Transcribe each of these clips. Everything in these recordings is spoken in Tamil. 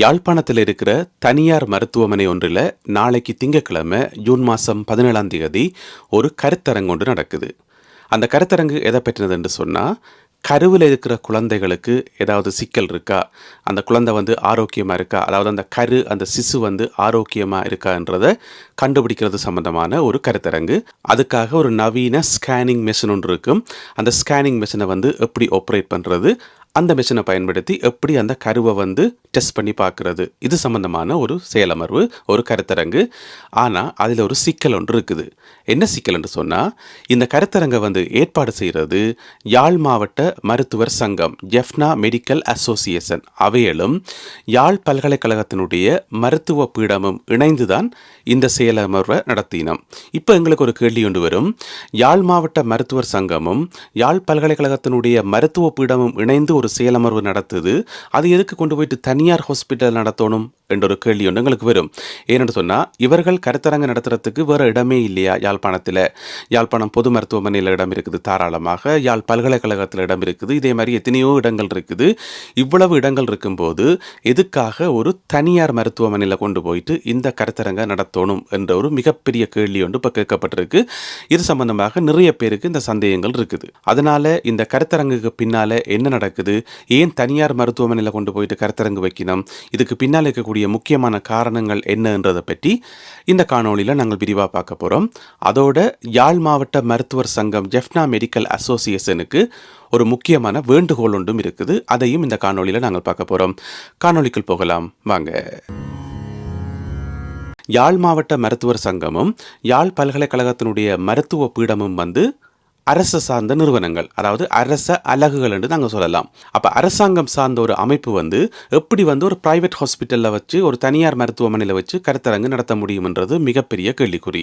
யாழ்ப்பாணத்தில் இருக்கிற தனியார் மருத்துவமனை ஒன்றில் நாளைக்கு திங்கட்கிழமை ஜூன் மாதம் பதினேழாம் தேதி ஒரு கருத்தரங்கு ஒன்று நடக்குது. அந்த கருத்தரங்கு எதை பற்றினதுன்னு சொன்னால் கருவில் இருக்கிற குழந்தைகளுக்கு ஏதாவது சிக்கல் இருக்கா? அந்த குழந்தை வந்து ஆரோக்கியமாக இருக்கா? அதாவது அந்த கரு அந்த சிசு வந்து ஆரோக்கியமாக இருக்கான்றதை கண்டுபிடிக்கிறது சம்பந்தமான ஒரு கருத்தரங்கு. அதுக்காக ஒரு நவீன ஸ்கேனிங் மிஷின் ஒன்று இருக்கும். அந்த ஸ்கேனிங் மிஷினை வந்து எப்படி ஆப்ரேட் பண்ணுறது அந்த மிஷினை பயன்படுத்தி எப்படி அந்த கருவை வந்து டெஸ்ட் பண்ணி பார்க்குறது. இது சம்மந்தமான ஒரு செயலமர்வு ஒரு கருத்தரங்கு. ஆனால் அதில் ஒரு சிக்கல் ஒன்று இருக்குது. என்ன சிக்கல்னு சொன்னால் இந்த கருத்தரங்கை வந்து ஏற்பாடு செய்கிறது யாழ் மாவட்ட மருத்துவர் சங்கம் ஜெஃப்னா மெடிக்கல் அசோசியேஷன் அவையிலும் யாழ் பல்கலைக்கழகத்தினுடைய மருத்துவ பீடமும் இணைந்து தான் இந்த செயலமர்வை நடத்தினோம். இப்போ எங்களுக்கு ஒரு கேள்வி ஒன்று வரும். யாழ் மாவட்ட மருத்துவர் சங்கமும் யாழ் பல்கலைக்கழகத்தினுடைய மருத்துவ பீடமும் இணைந்து ஒரு செயலமர்வு நடத்துது. அது எதுக்கு கொண்டு போயிட்டு தனி தனியார் ஹாஸ்பிட்டல் நடத்தணும் என்ற ஒரு கேள்வி ஒன்று எங்களுக்கு வரும். ஏன்னு சொன்னால் இவர்கள் கருத்தரங்கு நடத்துறதுக்கு வேறு இடமே இல்லையா? யாழ்ப்பாணத்தில். யாழ்ப்பாணம் பொது மருத்துவமனையில் இடம் இருக்குது தாராளமாக. யாழ் பல்கலைக்கழகத்தில் இடம் இருக்குது இதே மாதிரி எத்தனையோ இடங்கள் இருக்குது. இவ்வளவு இடங்கள் இருக்கும்போது எதுக்காக ஒரு தனியார் மருத்துவமனையில் கொண்டு போயிட்டு இந்த கருத்தரங்கை நடத்தணும் என்ற ஒரு மிகப்பெரிய கேள்வி ஒன்று இப்போ கேட்கப்பட்டிருக்கு. இது சம்பந்தமாக நிறைய பேருக்கு இந்த சந்தேகங்கள் இருக்குது. அதனால் இந்த கருத்தரங்குக்கு பின்னால் என்ன நடக்குது? ஏன் தனியார் மருத்துவமனையில் கொண்டு போயிட்டு கருத்தரங்கு இலக்கினம் இதுக்கு பின்னால் இருக்கக்கூடிய முக்கியமான காரணங்கள் என்னன்றதை பற்றி இந்த காணொலியில் நாங்கள் விரிவாக பார்க்க போகிறோம் அதோட யாழ் மாவட்ட மருத்துவர் சங்கம் ஜெஃப்னா மெடிக்கல் அசோசியேஷனுக்கு ஒரு முக்கியமான வேண்டுகோள் ஒன்றும் இருக்குது. அதையும் இந்த காணொலியில் நாங்கள் பார்க்க போகிறோம் காணொலிக்குள் போகலாம். வாங்க. யாழ் மாவட்ட மருத்துவர் சங்கமும் யாழ் பல்கலைக்கழகத்தினுடைய மருத்துவ பீடமும் வந்து அரசு சார்ந்த நிறுவனங்கள் அதாவது அரச அலகுகள் என்று நாங்கள் சொல்லலாம். அப்போ அரசாங்கம் சார்ந்த ஒரு அமைப்பு வந்து எப்படி வந்து ஒரு பிரைவேட் ஹாஸ்பிட்டலில் வச்சு ஒரு தனியார் மருத்துவமனையில் வச்சு கருத்தரங்கு நடத்த முடியும்ன்றது மிகப்பெரிய கேள்விக்குறி.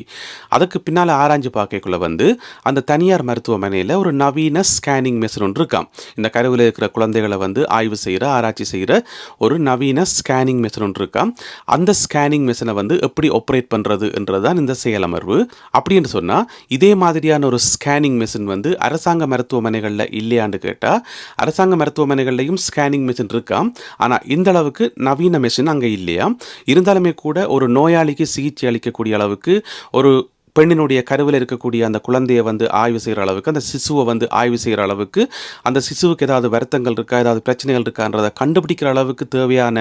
அதுக்கு பின்னால் ஆராய்ஞ்சு பார்க்கக்குள்ள வந்து அந்த தனியார் மருத்துவமனையில் ஒரு நவீன ஸ்கேனிங் மிஷின் ஒன்று இருக்காம். இந்த கருவில் இருக்கிற குழந்தைகளை வந்து ஆய்வு செய்கிற ஆராய்ச்சி செய்கிற ஒரு நவீன ஸ்கேனிங் மிஷின் ஒன்று இருக்காம். அந்த ஸ்கேனிங் மிஷினை வந்து எப்படி ஆப்ரேட் பண்ணுறதுன்றது தான் இந்த செயலமர்வு. அப்படின்னு சொன்னால் இதே மாதிரியான ஒரு ஸ்கேனிங் மிஷின் வந்து அரசாங்க மருத்துவமனைகளில் இல்லையான்னு கேட்டால் அரசாங்க மருத்துவமனைகள்லையும் ஸ்கேனிங் மிஷின் இருக்காம் ஆனால் இந்த அளவுக்கு நவீன மிஷின் அங்கே இல்லையா? இருந்தாலுமே கூட ஒரு நோயாளிக்கு சிகிச்சை அளிக்கக்கூடிய அளவுக்கு ஒரு பெண்ணினுடைய கருவில் இருக்கக்கூடிய அந்த குழந்தையை வந்து ஆய்வு செய்கிற அளவுக்கு அந்த சிசுவை வந்து ஆய்வு செய்கிற அளவுக்கு அந்த சிசுவுக்கு ஏதாவது வருத்தங்கள் இருக்கா ஏதாவது பிரச்சனைகள் இருக்கான்றதை கண்டுபிடிக்கிற அளவுக்கு தேவையான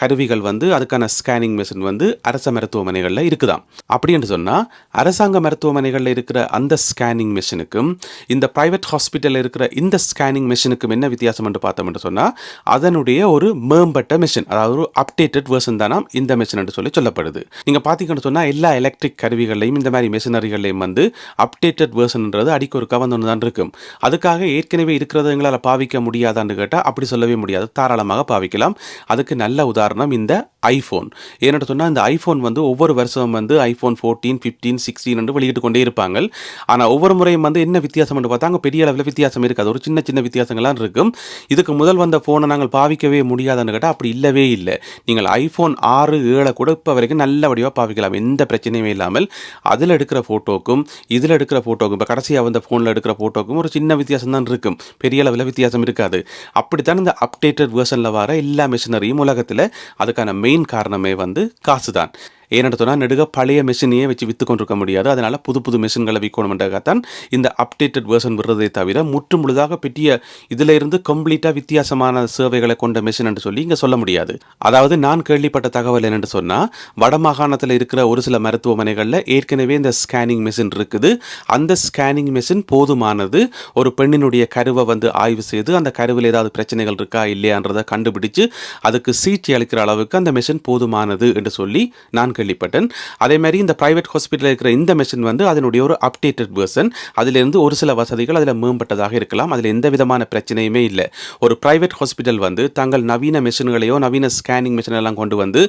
கருவிகள் வந்து அதுக்கான ஸ்கேனிங் மிஷின் வந்து அரச மருத்துவமனைகளில் இருக்குதாம். அப்படின்னு சொன்னால் அரசாங்க மருத்துவமனைகளில் இருக்கிற அந்த ஸ்கேனிங் மிஷினுக்கும் இந்த ப்ரைவேட் ஹாஸ்பிட்டலில் இருக்கிற இந்த ஸ்கேனிங் மிஷினுக்கும் என்ன வித்தியாசம் என்று பார்த்தோம் என்று சொன்னால் அதனுடைய ஒரு மேம்பட்ட மிஷின் அதாவது ஒரு அப்டேட்டட் வேர்ஷன் தானாம் இந்த மிஷின் என்று சொல்லி சொல்லப்படுது. நீங்கள் பார்த்தீங்கன்னு சொன்னால் எல்லா எலக்ட்ரிக் கருவிகள் கருவிகளையும் இந்த மாதிரி மெஷினரிகள்லையும் வந்து அப்டேட்டட் வேர்ஷன்ன்றது அடிக்க ஒரு கவர்ந்து ஒன்று தான் இருக்கும். அதுக்காக ஏற்கனவே இருக்கிறத எங்களால் பாவிக்க முடியாதான்னு கேட்டால் அப்படி சொல்லவே முடியாது. தாராளமாக பாவிக்கலாம். அதுக்கு நல்ல உதாரணம் இந்த ஐஃபோன் ஏன்னு சொன்னால் இந்த ஐஃபோன் வந்து ஒவ்வொரு வருஷம் வந்து ஐஃபோன் ஃபோர்டீன் ஃபிஃப்டீன் சிக்ஸ்டீன் என்று வெளியிட்டு கொண்டே இருப்பாங்க. ஆனால் ஒவ்வொரு முறையும் வந்து என்ன வித்தியாசம் பார்த்தா அங்கே பெரிய அளவில் வித்தியாசம் இருக்காது. ஒரு சின்ன சின்ன வித்தியாசங்கள்லாம் இருக்கும். இதுக்கு முதல் வந்த ஃபோனை நாங்கள் பாவிக்கவே முடியாதுன்னு கேட்டால் அப்படி இல்லவே இல்லை. நீங்கள் ஐஃபோன் ஆறு ஏழை கூட இப்போ வரைக்கும் நல்ல வடிவாக பாவிக்கலாம். எந்த பிரச்சனையுமே இல்லாமல் அதில் எடுக்கிற ஃபோட்டோக்கும் இதில் எடுக்கிற ஃபோட்டோக்கும் இப்போ கடைசியாக வந்த ஃபோனில் எடுக்கிற ஃபோட்டோக்கும் ஒரு சின்ன வித்தியாசம் தான் இருக்கும். பெரிய அளவில் வித்தியாசம் இருக்காது. அப்படித்தான் இந்த அப்டேட்டட் வேர்ஷனில் வர எல்லா மிஷினரியும் உலகத்தில் அதுக்கான மெயின் காரணமே வந்து காசு தான் ஏன்னு சொன்னால் நெடுக பழைய மிஷினையே வச்சு விற்று கொண்டிருக்க முடியாது. அதனால் புது புது மிஷின்களை விற்கணுமென்றாகத்தான் இந்த அப்டேட்டட் வேர்ஷன் விடுறதை தவிர முற்று முழுதாக பெட்டிய இதில் இருந்து கம்ப்ளீட்டாக வித்தியாசமான சேவைகளை கொண்ட மிஷின் என்று சொல்லி இங்கே சொல்ல முடியாது. அதாவது நான் கேள்விப்பட்ட தகவல் என்னென்னு சொன்னால் வடமாகாணத்தில் இருக்கிற ஒரு சில மருத்துவமனைகளில் ஏற்கனவே இந்த ஸ்கேனிங் மிஷின் இருக்குது. அந்த ஸ்கேனிங் மிஷின் போதுமானது ஒரு பெண்ணினுடைய கருவை வந்து ஆய்வு செய்து அந்த கருவில் ஏதாவது பிரச்சனைகள் இருக்கா இல்லையான்றதை கண்டுபிடிச்சு அதுக்கு சிகிச்சை அளிக்கிற அளவுக்கு அந்த மிஷின் போதுமானது என்று சொல்லி நான் கேள்விப்பட்டேன் அதே மாதிரி இந்த பிரைவேட் ஹாஸ்பிட்டலில் இருக்கிற இந்த மிஷின் வந்து அதனுடைய ஒரு அப்டேட்டட் வெர்ஷன் அதிலிருந்து ஒரு சில வசதிகள் அதில் மேம்பட்டதாக இருக்கலாம். அதில் எந்த விதமான பிரச்சனையுமே இல்லை. ஒரு பிரைவேட் ஹாஸ்பிட்டல் வந்து தங்கள் நவீன மிஷின்களையோ நவீன ஸ்கேனிங் மிஷின் எல்லாம் கொண்டு வந்து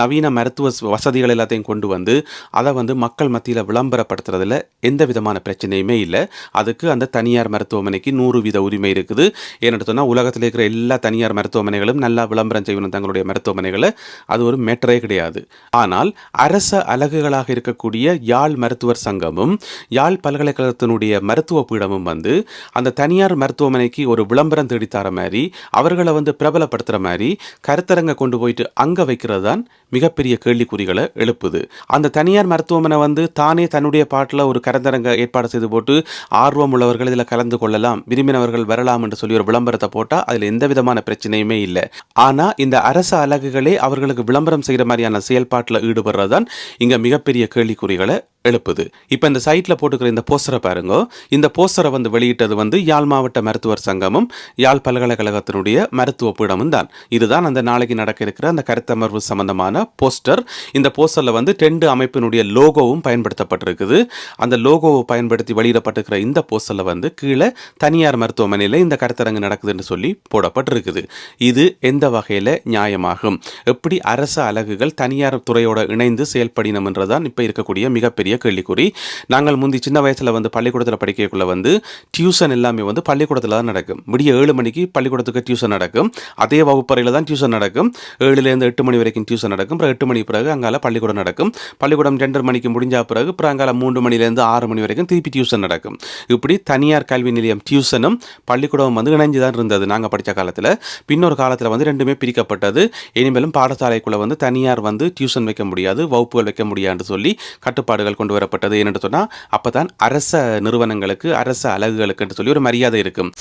நவீன மருத்துவ வசதிகள் எல்லாத்தையும் கொண்டு வந்து அதை வந்து மக்கள் மத்தியில் விளம்பரப்படுத்துறதுல எந்த விதமான பிரச்சனையுமே இல்லை. அதுக்கு அந்த தனியார் மருத்துவமனைக்கு நூறு வீத உரிமை இருக்குது. ஏன்னு சொன்னால் உலகத்தில் இருக்கிற எல்லா தனியார் மருத்துவமனைகளும் நல்லா விளம்பரம் செய்யணும் தங்களுடைய மருத்துவமனைகளை. அது ஒரு மேட்டரே கிடையாது. ஆனால் அரச அலகுகளாக இருக்கக்கூடிய யாழ் மருத்துவர் சங்கமும் யாழ் பல்கலைக்கழகத்தினுடைய மருத்துவ பீடமும் வந்து அந்த தனியார் மருத்துவமனைக்கு ஒரு விளம்பரம் தேடித்தர மாதிரி அவர்களை வந்து பிரபலப்படுத்துகிற மாதிரி கருத்தரங்க கொண்டு போயிட்டு அங்கே வைக்கிறது தான் மிகப்பெரிய கேள்விக்குறிகளை எழுப்புது. அந்த தனியார் மருத்துவமனை வந்து தானே தன்னுடைய பாட்டில் ஒரு கருத்தரங்க ஏற்பாடு செய்து போட்டு ஆர்வம் உள்ளவர்கள் இதில் கலந்து கொள்ளலாம் விரும்பினவர்கள் வரலாம் என்று சொல்லி ஒரு விளம்பரத்தை போட்டால் அதில் எந்த விதமான பிரச்சனையுமே இல்லை. ஆனால் இந்த அரசு அலகுகளே அவர்களுக்கு விளம்பரம் செய்கிற மாதிரியான செயல்பாட்டில் ஈடுபட தான் இங்கே மிகப்பெரிய கேள்விக்குறிகளை எழுப்புது. இப்போ இந்த சைட்டில் போட்டுக்கிற இந்த போஸ்டரை பாருங்க. இந்த போஸ்டரை வந்து வெளியிட்டது வந்து யாழ் மாவட்ட மருத்துவர் சங்கமும் யாழ் பல்கலைக்கழகத்தினுடைய மருத்துவ பீடமும் தான். இதுதான் அந்த நாளைக்கு நடக்க இருக்கிற அந்த கருத்தமர்வு சம்பந்தமான போஸ்டர். இந்த போஸ்டரில் வந்து டெண்டு அமைப்பினுடைய லோகோவும் பயன்படுத்தப்பட்டிருக்குது. அந்த லோகோவை பயன்படுத்தி வெளியிடப்பட்டிருக்கிற இந்த போஸ்டரில் வந்து கீழே தனியார் மருத்துவமனையில் இந்த கருத்தரங்கு நடக்குதுன்னு சொல்லி போடப்பட்டிருக்குது. இது எந்த வகையில் நியாயமாகும்? எப்படி அரசு அலகுகள் தனியார் துறையோட இணைந்து செயல்படினம் என்றதான் இப்போ இருக்கக்கூடிய மிகப்பெரிய கேள்விக்குறி. நாங்கள் முந்தி சின்ன வயசில் வந்து பள்ளிக்கூடத்தில் படிக்கக்குள்ள வந்து டியூஷன் எல்லாமே வந்து பள்ளிக்கூடத்தில் தான் நடக்கும். விடிய ஏழு மணிக்கு பள்ளிக்கூடத்துக்கு டியூஷன் நடக்கும். அதே வகுப்பறையில் தான் டியூஷன் நடக்கும். ஏழுலேருந்து எட்டு மணி வரைக்கும் டியூஷன் நடக்கும். அப்புறம் எட்டு மணி பிறகு அங்கால பள்ளிக்கூடம் நடக்கும். பள்ளிக்கூடம் ரெண்டரை மணிக்கு முடிஞ்ச பிறகு அப்புறம் அங்கால மூன்று மணிலேருந்து ஆறு மணி வரைக்கும் திருப்பி டியூஷன் நடக்கும். இப்படி தனியார் கல்வி நிலையம் டியூஷனும் பள்ளிக்கூடம் வந்து இணைஞ்சு தான் இருந்தது நாங்கள் படித்த காலத்தில். பின்னொரு காலத்தில் வந்து ரெண்டுமே பிரிக்கப்பட்டது. இனிமேலும் பாடசாலைக்குள்ளே வந்து தனியார் வந்து டியூஷன் வைக்க முடியாது வகுப்புகள் வைக்க முடியாதுன்னு சொல்லி கட்டுப்பாடுகள் கொண்டு வரப்பட்டது என்று சொன்னால் அப்போ தான் அரச நிறுவனங்களுக்கு அரச அலகுகளுக்கு சொல்லி ஒரு மரியாதை இருக்கும்.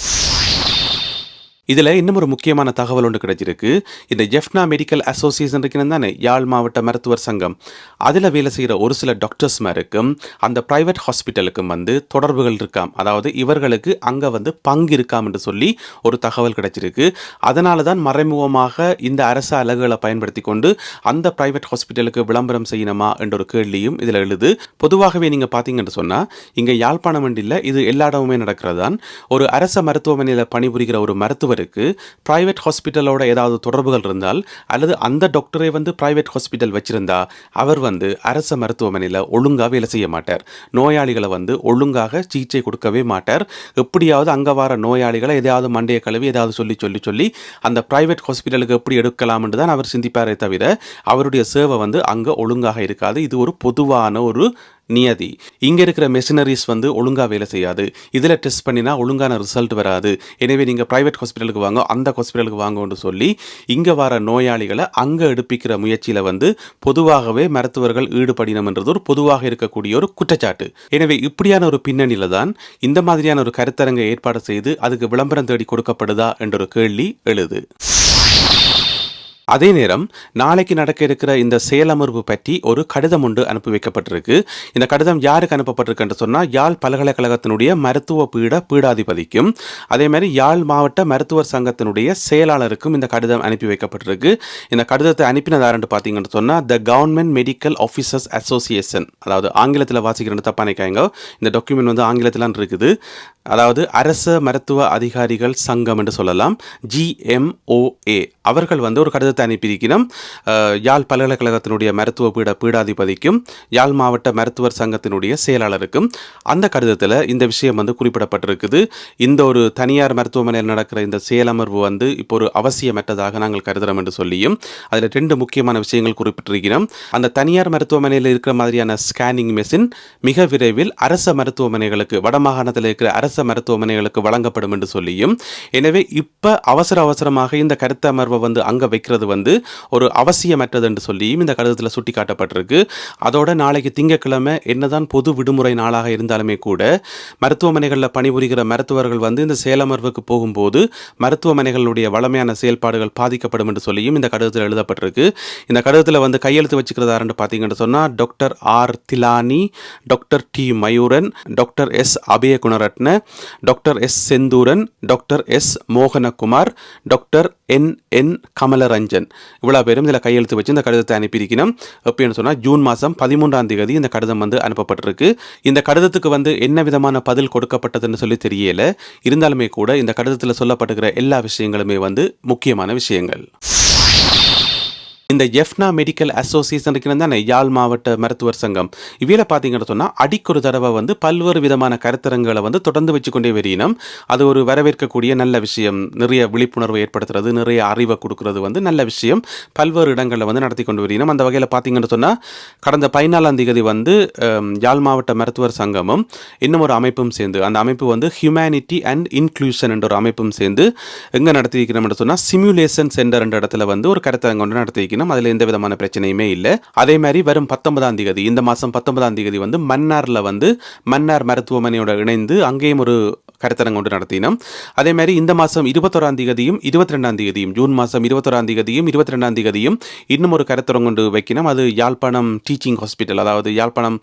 இதில் இன்னும் ஒரு முக்கியமான தகவல் ஒன்று கிடைச்சிருக்கு. இந்த ஜெஃப்னா மெடிக்கல் அசோசியேஷன் இருக்கிறது தானே யாழ் மாவட்ட மருத்துவர் சங்கம். அதில் வேலை செய்கிற ஒரு சில டாக்டர்ஸ்மாருக்கும் அந்த ப்ரைவேட் ஹாஸ்பிட்டலுக்கும் வந்து தொடர்புகள் இருக்காம் அதாவது இவர்களுக்கு அங்கே வந்து பங்கு இருக்காம் என்று சொல்லி ஒரு தகவல் கிடைச்சிருக்கு. அதனால தான் மறைமுகமாக இந்த அரசு அலகுகளை பயன்படுத்தி கொண்டு அந்த ப்ரைவேட் ஹாஸ்பிட்டலுக்கு விளம்பரம் செய்யணுமா என்ற ஒரு கேள்வியும் இதில் எழுது. பொதுவாகவே நீங்கள் பார்த்தீங்கன்னு சொன்னால் இங்கே யாழ்ப்பாணம் வண்டியில் இது எல்லா இடமுமே நடக்கிறது தான் ஒரு அரச மருத்துவமனையில் பணிபுரிகிற ஒரு மருத்துவர் மருத்துவருக்கு பிரைவேட் ஹாஸ்பிட்டலோட ஏதாவது தொடர்புகள் இருந்தால் அல்லது அந்த டாக்டரை வந்து ப்ரைவேட் ஹாஸ்பிட்டல் வச்சிருந்தா அவர் வந்து அரச மருத்துவமனையில் ஒழுங்காக வேலை செய்ய மாட்டார். நோயாளிகளை வந்து ஒழுங்காக சிகிச்சை கொடுக்கவே மாட்டார். எப்படியாவது அங்கே வர நோயாளிகளை ஏதாவது மண்டையை கழுவி ஏதாவது சொல்லி சொல்லி சொல்லி அந்த ப்ரைவேட் ஹாஸ்பிட்டலுக்கு எப்படி எடுக்கலாம்னு தான் அவர் சிந்திப்பாரே தவிர அவருடைய சேவை வந்து அங்கே ஒழுங்காக இருக்காது. இது ஒரு பொதுவான ஒரு நியதி. இங்கே இருக்கிற மெஷினரிஸ் வந்து ஒழுங்காக வேலை செய்யாது. இதில் டெஸ்ட் பண்ணினா ஒழுங்கான ரிசல்ட் வராது. எனவே நீங்கள் ப்ரைவேட் ஹாஸ்பிட்டலுக்கு வாங்க அந்த ஹாஸ்பிட்டலுக்கு வாங்கன்னு சொல்லி இங்கே வர நோயாளிகளை அங்கே எடுப்பிக்கிற முயற்சியில் வந்து பொதுவாகவே மருத்துவர்கள் ஈடுபடினம்ன்றது ஒரு பொதுவாக இருக்கக்கூடிய ஒரு குற்றச்சாட்டு. எனவே இப்படியான ஒரு பின்னணியில் தான் இந்த மாதிரியான ஒரு கருத்தரங்கை ஏற்பாடு செய்து அதுக்கு விளம்பரம் தேடி கொடுக்கப்படுதா என்ற ஒரு கேள்வி எழுது. அதே நேரம் நாளைக்கு நடக்க இருக்கிற இந்த செயலமர்வு பற்றி ஒரு கடிதம் ஒன்று அனுப்பி வைக்கப்பட்டிருக்கு. இந்த கடிதம் யாருக்கு அனுப்பப்பட்டிருக்குன்னு சொன்னால் யாழ் பல்கலைக்கழகத்தினுடைய மருத்துவ பீட பீடாதிபதிக்கும் அதே மாதிரி யாழ் மாவட்ட மருத்துவர் சங்கத்தினுடைய செயலாளருக்கும் இந்த கடிதம் அனுப்பி வைக்கப்பட்டிருக்கு. இந்த கடிதத்தை அனுப்பினதாருன்னு பார்த்தீங்கன்னு சொன்னால் the government medical officers association அதாவது ஆங்கிலத்தில் வாசிக்கிறேன்னு தப்பா நினைக்காங்க இந்த டாக்குமெண்ட் வந்து ஆங்கிலத்திலான் இருக்குது. அதாவது அரச மருத்துவ அதிகாரிகள் சங்கம் என்று சொல்லலாம் ஜிஎம்ஓஏ அவர்கள் வந்து ஒரு கடிதத்தை அனுப்பியிருக்கணும் அஹ், யாழ் பல்கலைக்கழகத்தினுடைய மருத்துவ பீட பீடாதிபதிக்கும் யாழ் மாவட்ட மருத்துவர் சங்கத்தினுடைய செயலாளருக்கும் அந்த கடிதத்தில் இந்த விஷயம் வந்து குறிப்பிடப்பட்டிருக்குது. இந்த ஒரு தனியார் மருத்துவமனையில் நடக்கிற இந்த செயலமர்வு வந்து இப்போ ஒரு அவசியமற்றதாக நாங்கள் கருதுகிறோம் என்று சொல்லியும் அதில் ரெண்டு முக்கியமான விஷயங்கள் குறிப்பிட்டிருக்கிறோம். அந்த தனியார் மருத்துவமனையில் இருக்கிற மாதிரியான ஸ்கேனிங் மெஷின் மிக விரைவில் அரச மருத்துவமனைகளுக்கு வடமாகாணத்தில் இருக்கிற அரச மருத்துவமனைகளுக்கு வழங்கப்படும் என்று சொல்லியும் எனவே இப்போ அவசர அவசரமாக இந்த கருத்து அமர்வை வந்து அங்கே வைக்கிறது வந்து ஒரு அவசியமற்றது என்று சொல்லியும் இந்த கடிதத்தில் சுட்டி காட்டப்பட்டிருக்கு அதோட நாளைக்கு திங்கட்கிழமை என்னதான் பொது விடுமுறை நாளாக இருந்தாலுமே கூட மருத்துவமனைகளில் பணிபுரிகிற மருத்துவர்கள் வந்து இந்த செயலமர்வுக்கு போகும்போது மருத்துவமனைகளுடைய வளமையான செயல்பாடுகள் பாதிக்கப்படும் என்று சொல்லியும் இந்த கடிதத்தில் எழுதப்பட்டிருக்கு. இந்த கடிதத்தில் வந்து கையெழுத்து வச்சுக்கிறதாருன்னு பார்த்தீங்கன்னு சொன்னால் doctor R Thilani doctor D Mayuran doctor S Abaya Gunaratna doctor S Senthuran doctor S Mohanakumar doctor N N Kamalaranjan. இவ்வளோ பேரும் இதில் கையெழுத்து வச்சு இந்த கடிதத்தை அனுப்பியிருக்கணும். எப்படின்னு சொன்னால் ஜூன் மாதம் பதிமூன்றாம் தேதி இந்த கடிதம் வந்து அனுப்பப்பட்டிருக்கு. இந்த கடிதத்துக்கு வந்து என்ன விதமான பதில் கொடுக்கப்பட்டதுன்னு சொல்லி தெரியல. இருந்தாலுமே கூட இந்த கடிதத்தில் சொல்லப்பட்டிருக்கிற எல்லா விஷயங்களுமே வந்து முக்கியமான விஷயங்கள். இந்த எஃப்னா மெடிக்கல் அசோசியேஷன் இருக்கிறது தானே யாழ் மாவட்ட மருத்துவர் சங்கம். இவையில பார்த்தீங்கன்னு சொன்னால் அடிக்கொரு தடவை வந்து பல்வேறு விதமான கருத்தரங்களை வந்து தொடர்ந்து வச்சுக்கொண்டே வரையினோம். அது ஒரு வரவேற்கக்கூடிய நல்ல விஷயம். நிறைய விழிப்புணர்வு ஏற்படுத்துறது நிறைய அறிவை கொடுக்கறது வந்து நல்ல விஷயம். பல்வேறு இடங்களில் வந்து நடத்தி கொண்டு வரையினோம். அந்த வகையில் பார்த்தீங்கன்னு சொன்னால் கடந்த பதினாலாம் தேதி வந்து யாழ் மாவட்ட மருத்துவர் சங்கமும் இன்னும் ஒரு அமைப்பும் சேர்ந்து அந்த அமைப்பு வந்து ஹியூமனிட்டி அண்ட் இன்க்ளூஷன் என்ற ஒரு அமைப்பும் சேர்ந்து எங்கே நடத்தியிருக்கிறோம்னு சொன்னால் சிமுலேஷன் சென்டர் என்ற இடத்துல வந்து ஒரு கருத்தரங்கு ஒன்று நடத்தியிருக்கணும் அதில் எந்த விதமான பிரச்சனையுமே இல்லை. அதே மாதிரி வரும் பத்தொன்பதாம் தேதி இந்த மாதம் பத்தொன்பதாம் தேதி வந்து மன்னாரில் வந்து மன்னார் மருத்துவமனையோட இணைந்து அங்கேயும் ஒரு கருத்தரங்கு ஒன்று நடத்தினோம். அதே மாதிரி இந்த மாதம் இருபத்தொராம் தேதியும் இருபத்தி ரெண்டாம் தேதியும் ஜூன் மாதம் இருபத்தொராம் தேதியும் இருபத்தி ரெண்டாம் தேதியும் இன்னும் ஒரு கருத்தரங்கு ஒன்று வைக்கணும். அது யாழ்ப்பாணம் டீச்சிங் ஹாஸ்பிட்டல் அதாவது யாழ்ப்பாணம்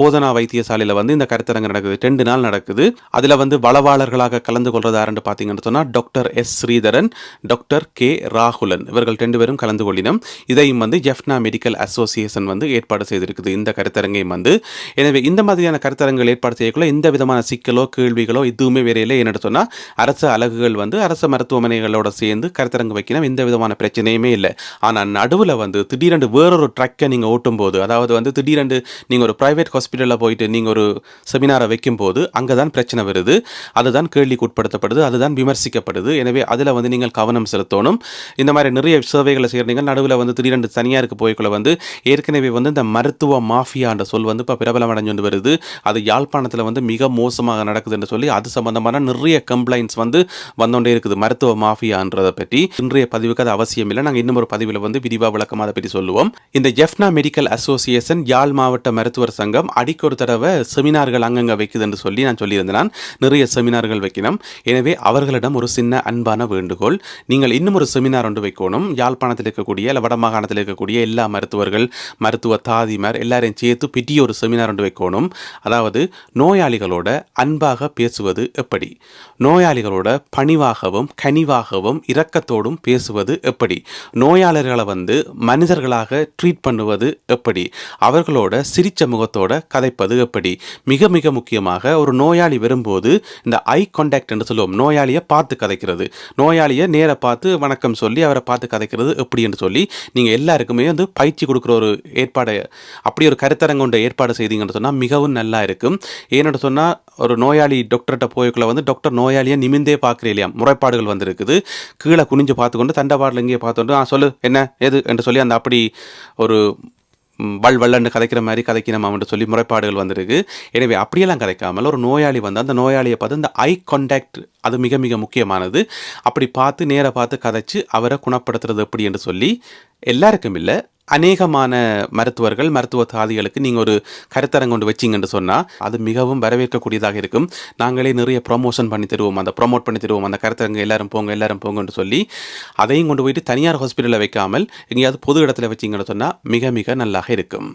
போதனா வைத்தியசாலையில் வந்து இந்த கருத்தரங்கு நடக்குது. ரெண்டு நாள் நடக்குது. அதில் வந்து வளவாளர்களாக கலந்து கொள்றது யாருன்னு பார்த்தீங்கன்னு சொன்னால் doctor S Sritharan doctor K Rahulan இவர்கள் ரெண்டு பேரும் கலந்து கொள்ளினோம். இதையும் வந்து ஜெஃப்னா மெடிக்கல் அசோசியேஷன் வந்து ஏற்பாடு செய்திருக்குது இந்த கருத்தரங்கையும் வந்து. எனவே இந்த மாதிரியான கருத்தரங்குகள் ஏற்பாடு செய்யக்குள்ள எந்த விதமான சிக்கலோ கேள்விகளோ எதுவுமே வேற இல்லை சொன்னால் அரசு அலகுகள் வந்து அரசு மருத்துவமனைகளோட சேர்ந்து கருத்தரங்கு வைக்கணும் எந்த விதமான பிரச்சனையுமே இல்லை. ஆனால் நடுவில் வந்து திடீரென்று வேறொரு ட்ரக்கை நீங்கள் ஓட்டும் போது அதாவது வந்து திடீரென்று நீங்கள் ஒரு ப்ரைவேட் ஹாஸ்பிட்டலில் போயிட்டு நீங்கள் ஒரு செமினாரை வைக்கும்போது அங்கே தான் பிரச்சனை வருது. அதுதான் கேள்விக்கு உட்படுத்தப்படுது அதுதான் விமர்சிக்கப்படுது. எனவே அதில் வந்து நீங்கள் கவனம் செலுத்தணும். இந்த மாதிரி நிறைய சேவைகளை செய்கிறீங்க நடுவில் வந்து திடீரென்று தனியாருக்கு போய்க்குள்ள வந்து ஏற்கனவே வந்து இந்த மருத்துவ மாஃபியான்ற சொல் வந்து இப்போ பிரபலம் அடைஞ்சு வருது. அது யாழ்ப்பாணத்தில் வந்து மிக மோசமாக நடக்குதுன்னு சொல்லி அது சம்பந்தமான நிறைய கம்ப்ளைண்ட்ஸ் வந்து வந்தோண்டே இருக்குது. மருத்துவ மாஃபியான்றதை பற்றி. இன்றைய பதிவுக்கு அது அவசியம் இல்லை. நாங்கள் இன்னும் ஒரு பதிவில் வந்து விரிவாக விளக்கமாக அதை பற்றி சொல்லுவோம். இந்த ஜெஃப்னா மெடிக்கல் அசோசியேஷன் யாழ் மாவட்ட மருத்துவர் சங்கம் அடிக்கு ஒரு தடவை செமினார்கள் அங்கங்கே வைக்குதுன்னு சொல்லி நான் சொல்லியிருந்தேன். நான். நிறைய செமினார்கள் வைக்கணும். எனவே அவர்களிடம் ஒரு சின்ன அன்பான வேண்டுகோள். நீங்கள் இன்னும் ஒரு செமினார் ஒன்று வைக்கணும். யாழ்ப்பாணத்தில் இருக்கக்கூடிய இல்லை வடமாகாணத்தில் இருக்கக்கூடிய எல்லா மருத்துவர்கள் மருத்துவ தாதிமார் எல்லாரையும் சேர்த்து பெரிய ஒரு செமினார் ஒன்று வைக்கணும். அதாவது நோயாளிகளோட அன்பாக பேசுவது எப்படி? நோயாளிகளோட பணிவாகவும் கனிவாகவும் இரக்கத்தோடும் பேசுவது எப்படி? நோயாளர்களை வந்து மனிதர்களாக ட்ரீட் பண்ணுவது எப்படி? அவர்களோட சிரிச்ச முகத்தோட கதைப்பது எப்படி? மிக மிக முக்கியமாக ஒரு நோயாளி வரும்போது இந்த ஐ கான்டாக்ட் என்று சொல்லுவோம். நோயாளியை பார்த்து கதைக்கிறது. நோயாளியை நேர பார்த்து வணக்கம் சொல்லி அவரை பார்த்து கதைக்கிறது எப்படி என்று சொல்லி நீங்கள் எல்லாருக்குமே வந்து பயிற்சி கொடுக்குற ஒரு ஏற்பாடு அப்படி ஒரு கருத்தரங்கு கொண்ட ஏற்பாடு செய்தீங்கன்னு சொன்னால் மிகவும் நல்லா இருக்கும். ஏன்னு சொன்னால் ஒரு நோயாளி டாக்டர்கிட்ட போய்க்குள்ள வந்து டாக்டர் நோயாளியை நிமிந்தே பார்க்குறே இல்லையா? முறைப்பாடுகள் வந்திருக்குது. கீழே குனிஞ்சு பார்த்துக்கொண்டு தண்டபாடில் இங்கே பார்த்துட்டு ஆ சொல்லு என்ன எது? என்று சொல்லி அந்த அப்படி ஒரு வல் வள் கதைக்கிற மாதிரி கதைக்கணுமான்னு சொல்லி முறைப்பாடுகள் வந்திருக்கு. எனவே அப்படியெல்லாம் கதைக்காமல் ஒரு நோயாளி வந்து அந்த நோயாளியை பார்த்து இந்த ஐ கான்டாக்ட் அது மிக மிக முக்கியமானது. அப்படி பார்த்து நேராக பார்த்து கதைச்சு அவரை குணப்படுத்துறது எப்படி என்று சொல்லி எல்லாருக்கும் இல்லை அநேகமான மருத்துவர்கள் மருத்துவ தாதிகளுக்கு நீங்கள் ஒரு கருத்தரங்கு கொண்டு வச்சிங்கன்னு சொன்னால் அது மிகவும் வரவேற்கக்கூடியதாக இருக்கும். நாங்களே நிறைய ப்ரொமோஷன் பண்ணி தருவோம். அந்த ப்ரொமோட் பண்ணி தருவோம். அந்த கருத்தரங்கு எல்லாரும் போங்க எல்லாரும் போங்கன்னு சொல்லி அதையும் கொண்டு போயிட்டு தனியார் ஹாஸ்பிட்டலில் வைக்காமல் எங்கேயாவது பொது இடத்துல வச்சிங்கன்னு சொன்னால் மிக மிக நல்லாக இருக்கும்.